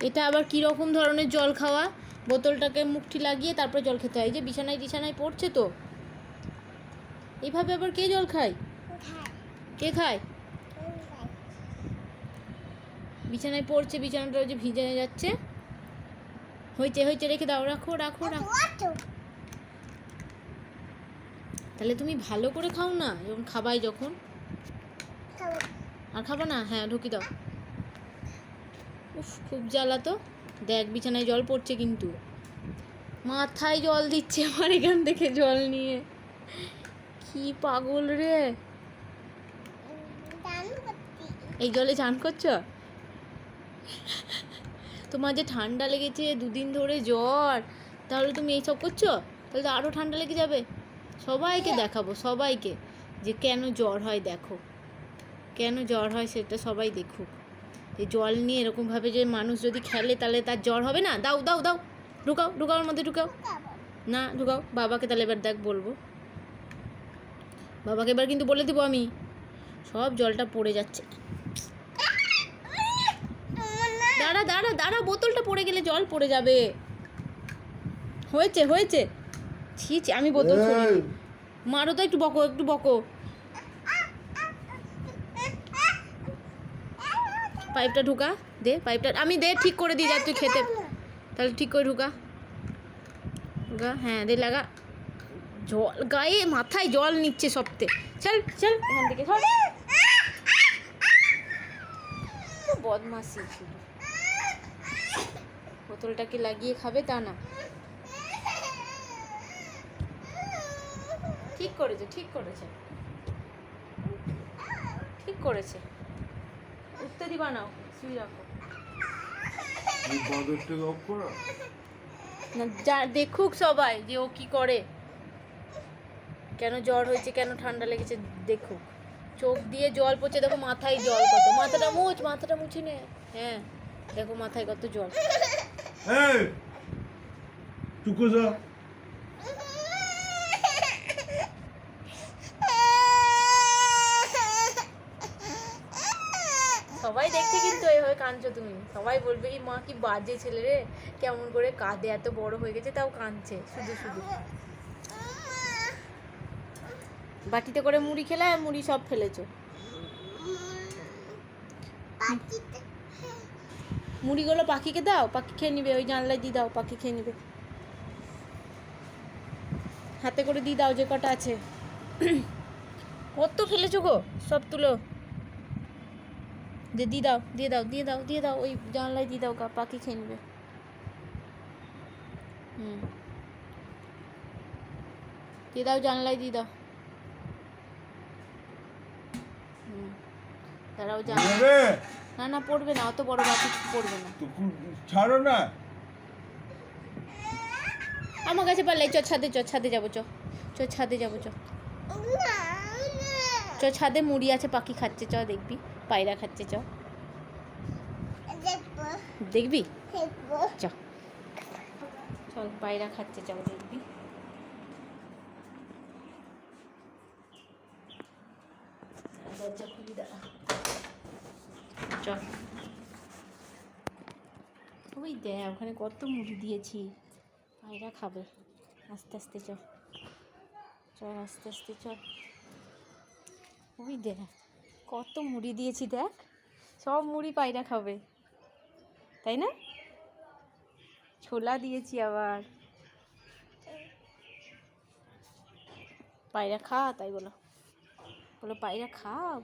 এটা আবার কি রকম ধরনের জল খাওয়া? বোতলটাকে মুখটি লাগিয়ে তারপরে জল খেতে হয়। যে বিছানায় বিছানায় পড়ছে তো। এইভাবে আবার কে জল খায়? কে খায়? বিছানায় পড়ছে বিছানাটা ওই যে ভিজে যাচ্ছে। হয়েছে হয়েছে রেখে দাও। রাখো রাখো রাখো। তাহলে তুমি ভালো করে খাও না যখন খাবাই যখন। আর খাব না? হ্যাঁ ঢুকি দাও। উফ, খুব জ্বালা তো। দেখ, বিছানায় জল পড়ছে কিন্তু। মাথায় জল দিচ্ছে আমার এখান থেকে জল নিয়ে। কি পাগল রে। এই জলে চান করছ? তোমার যে ঠান্ডা লেগেছে দুদিন ধরে জ্বর, তাহলে তুমি এইসব করছ? তাহলে তো আরও ঠান্ডা লেগে যাবে। সবাইকে দেখাবো, সবাইকে। যে কেন জ্বর হয়, দেখো। কেন জ্বর হয়, সেটা সবাই দেখুক। জল নিয়ে এরকমভাবে যে মানুষ যদি খেলে তাহলে তার জ্বর হবে না? দাও দাও দাও। ঢুকাও ঢুকাও ওর মধ্যে ঢুকাও। না ঢুকাও। বাবাকে তাহলে এবার দেখ বলব। বাবাকে এবার কিন্তু বলে দেবো আমি। সব জলটা পড়ে যাচ্ছে। দাঁড়া দাঁড়া দাঁড়া। বোতলটা পড়ে গেলে জল পড়ে যাবে। হয়েছে হয়েছে। ছি ছি আমি বোতল মারো তো একটু বকো একটু বকো। পাইপটা ঢুকা, দে পাইপটা, আমি দে ঠিক করে দিই, যা তুই খেতে। তাহলে ঠিক করে ঢুকা। ঢুকা হ্যাঁ দে লাগা। জল, গায়ে মাথায় জল নিচ্ছে সবতে। চল চল, এখান থেকে, চল। বদমাসি শুধু বোতলটাকে লাগিয়ে খাবে তা না। ঠিক করেছে ঠিক করেছে। ঠিক করেছে। উঠতে দিবা শুয়ে রাখো। না যা দেখুক সবাই যে ও কি করে। কেন জ্বর হয়েছে কেন ঠান্ডা লেগেছে দেখুক। চোখ দিয়ে জল পড়ছে দেখো মাথায় জল কত। মাথাটা মুছ মাথাটা মুছে নে। হ্যাঁ দেখো মাথায় কত জল। এই টুকু যা। সবাই দেখছে কিন্তু এইভাবে কাঁদছো তুমি। সবাই বলবে কি মা কি বাজে ছেলে রে, কেমন করে কাঁদে, এত বড় হয়ে গেছে, তাও কাঁদছে। শুধু শুধু। বাটিতে করে মুড়ি খেলে আর মুড়ি সব ফেলেছো। মুড়িগুলো পাখিকে দাও, পাখি খেয়ে নিবে, ওই জানলায় দিয়ে দাও, পাখি খেয়ে নিবে। হাতে করে দিয়ে দাও যে কটা আছে। কত ফেলেছো গো, সব তুলো। দিয়ে দিয়ে দাও দিয়ে দাও দিয়ে দাও দিয়ে দাও ওই জানলায় দিয়ে দাও গা পাখি খেয়ে নেবে। হুম। দিয়ে দাও জানলায় দিয়ে দাও। হুম। তারাও জানলা না না পড়বে না অত বড় বাটি পড়বে না। ছাড়ো না। আমার কাছে পারলে চ ছাদে চ ছাদে যাব চ। চ ছাদে যাব চ। চ ছাদে মুড়ি আছে পাখি খাচ্ছে চ দেখবি। পায়রা খাচ্ছে চ। দেখবি। চ। চল পায়রা খাচ্ছে চ দেখবি। দরজা খুলি দাঁড়া। চল ওই দেখ ওখানে কত মুড়ি দিয়েছি। পায়রা খাবে। আস্তে আস্তে চল চল আস্তে আস্তে চল ওই দেখ, কত মুড়ি দিয়েছি দেখ। সব মুড়ি পায়রা খাবে, তাই না? ছোলা দিয়েছি আবার। পায়রা খা, তাই বলো। বলো, পায়রা খাও?